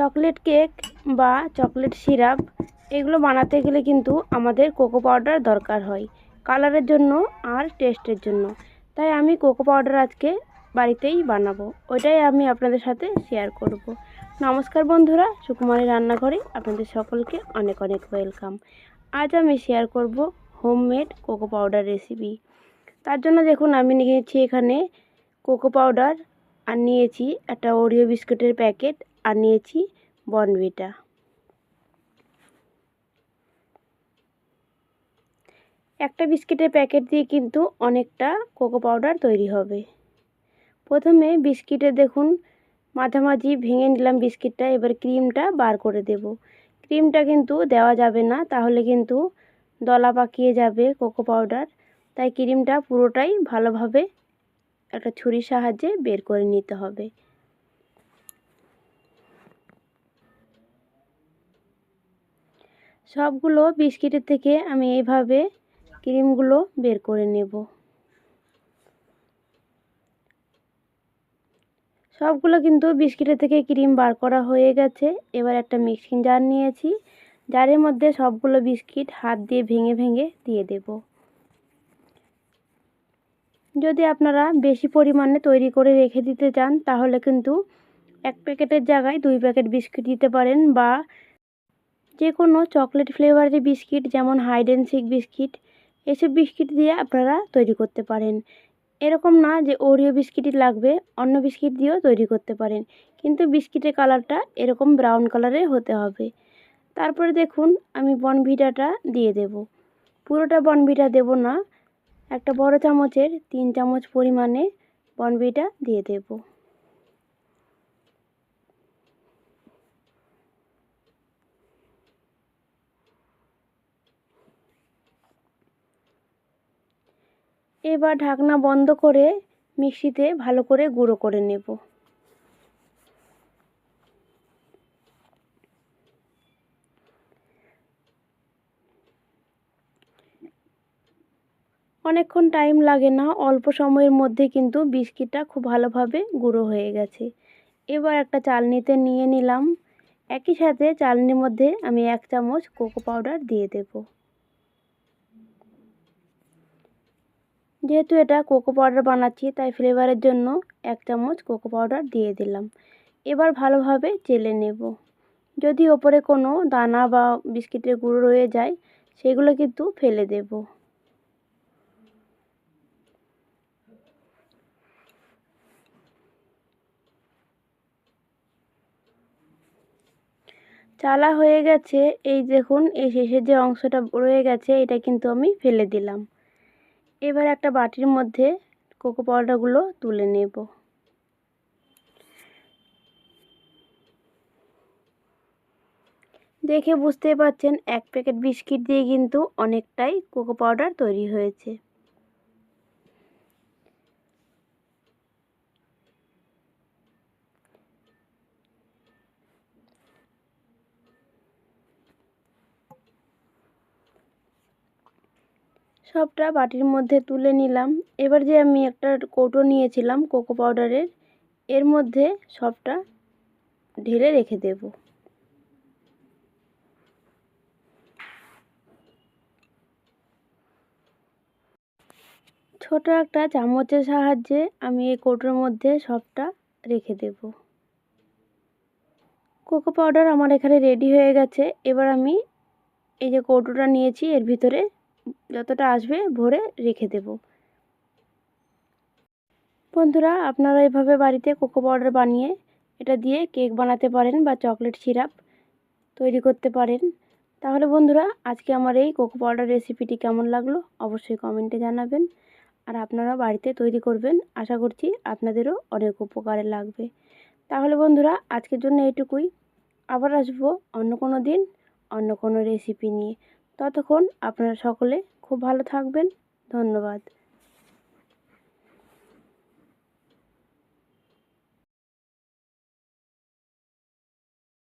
Chocolate cake বা chocolate syrup এগুলো বানাতে গেলে কিন্তু আমাদের কোকো পাউডার দরকার হয়। কালারের জন্য আর টেস্টের জন্য। তাই আমি কোকো পাউডার আজকে বাড়িতেই বানাবো। ওইটাই আমি আপনাদের সাথে শেয়ার করব। নমস্কার বন্ধুরা সুকুমারী রান্নাঘরে আপনাদের সকলকে অনেক অনেক ওয়েলকাম আজ আমি শেয়ার করব হোমমেড কোকো পাউডার রেসিপি তার জন্য দেখুন, আমি নিয়েছি এখানে কোকো পাউডার আর নিয়েছি একটা ওরিও বিস্কুটের প্যাকেট আর নিয়েছি বনভিটা। একটা বিস্কিটের প্যাকেট দিয়ে কিন্তু অনেকটা কোকো পাউডার তৈরি হবে। প্রথমে বিস্কিটে দেখুন মাঝামাঝি ভেঙে নিলাম বিস্কিটটা, এবার ক্রিমটা বার করে দেব। ক্রিমটা কিন্তু দেওয়া যাবে না, তাহলে কিন্তু দলা পাকিয়ে যাবে কোকো পাউডার। তাই ক্রিমটা পুরোটাই ভালোভাবে একটা ছুরির সাহায্যে বের করে নিতে হবে। সবগুলো বিস্কিটের থেকে আমি এইভাবে ক্রিমগুলো বের করে নেব। সবগুলো কিন্তু বিস্কিটের থেকে ক্রিম বার করা হয়ে গেছে। এবার একটা মিক্সিং জার নিয়েছি। জারের মধ্যে সবগুলো বিস্কিট হাত দিয়ে ভেঙে ভেঙে দিয়ে দেব। যদি আপনারা বেশি পরিমাণে তৈরি করে রেখে দিতে চান, তাহলে কিন্তু এক প্যাকেটের জায়গায় দুই প্যাকেট বিস্কিট দিতে পারেন বা যে কোনো চকলেট ফ্লেভারের বিস্কিট যেমন হাইড অ্যান্ড সিক বিস্কিট এসব বিস্কিট দিয়ে আপনারা তৈরি করতে পারেন। এরকম না যে ওরিও বিস্কিটই লাগবে, অন্য বিস্কিট দিয়েও তৈরি করতে পারেন। কিন্তু বিস্কিটের কালারটা এরকম ব্রাউন কালারে হতে হবে। তারপরে দেখুন, আমি বনভিটাটা দিয়ে দেব। পুরোটা বনভিটা দেব না, একটা বড় চামচের তিন চামচ পরিমাণে বনভিটা দিয়ে দেবো। এবার ঢাকনা বন্ধ করে মিক্সিতে ভালো করে গুঁড়ো করে নেব। অনেকক্ষণ টাইম লাগে না, অল্প সময়ের মধ্যে কিন্তু বিস্কিটটা খুব ভালোভাবে গুঁড়ো হয়ে গেছে। এবার একটা চালনিতে নিয়ে নিলাম। একই সাথে চালনির মধ্যে আমি এক চামচ কোকো পাউডার দিয়ে দেবো। যেহেতু এটা কোকো পাউডার বানাচ্ছি, তাই ফ্লেভারের জন্য এক চামচ কোকো পাউডার দিয়ে দিলাম। এবার ভালোভাবে চেলে নেব। যদি ওপরে কোনো দানা বা বিস্কিটের গুঁড়ো রয়ে যায়, সেগুলো কিন্তু ফেলে দেব। চালা হয়ে গেছে, এই দেখুন, এই শেষের যে অংশটা রয়ে গেছে, এটা কিন্তু আমি ফেলে দিলাম। এবার একটা বাটির মধ্যে কোকো পাউডারগুলো তুলে নেব। দেখে বুঝতে পারছেন এক প্যাকেট বিস্কিট দিয়ে কিন্তু অনেকটাই কোকো পাউডার তৈরি হয়েছে। সবটা বাটির মধ্যে তুলে নিলাম। এবার যে আমি একটা কৌটো নিয়েছিলাম কোকো পাউডারের, এর মধ্যে সবটা ঢেলে রেখে দেব। ছোট একটা চামচের সাহায্যে আমি এই কৌটোর মধ্যে সবটা রেখে দেব। কোকো পাউডার আমার এখানে রেডি হয়ে গেছে। এবার আমি এই যে কৌটোটা নিয়েছি, এর ভিতরে যতটা আসবে ভরে রেখে দেব। বন্ধুরা, আপনারা এভাবে বাড়িতে কোকো পাউডার বানিয়ে এটা দিয়ে কেক বানাতে পারেন বা চকলেট সিরাপ তৈরি করতে পারেন। তাহলে বন্ধুরা, আজকে আমার এই কোকো পাউডার রেসিপিটি কেমন লাগল অবশ্যই কমেন্টে জানাবেন। আর আপনারা বাড়িতে তৈরি করবেন, আশা করছি আপনাদেরও অনেক উপকারে লাগবে। তাহলে বন্ধুরা, আজকের জন্য এইটুকুই। আবার আসব অন্য কোনো দিন, অন্য কোনো রেসিপি নিয়ে। ততক্ষণ আপনারা সকলে খুব ভালো থাকবেন। ধন্যবাদ।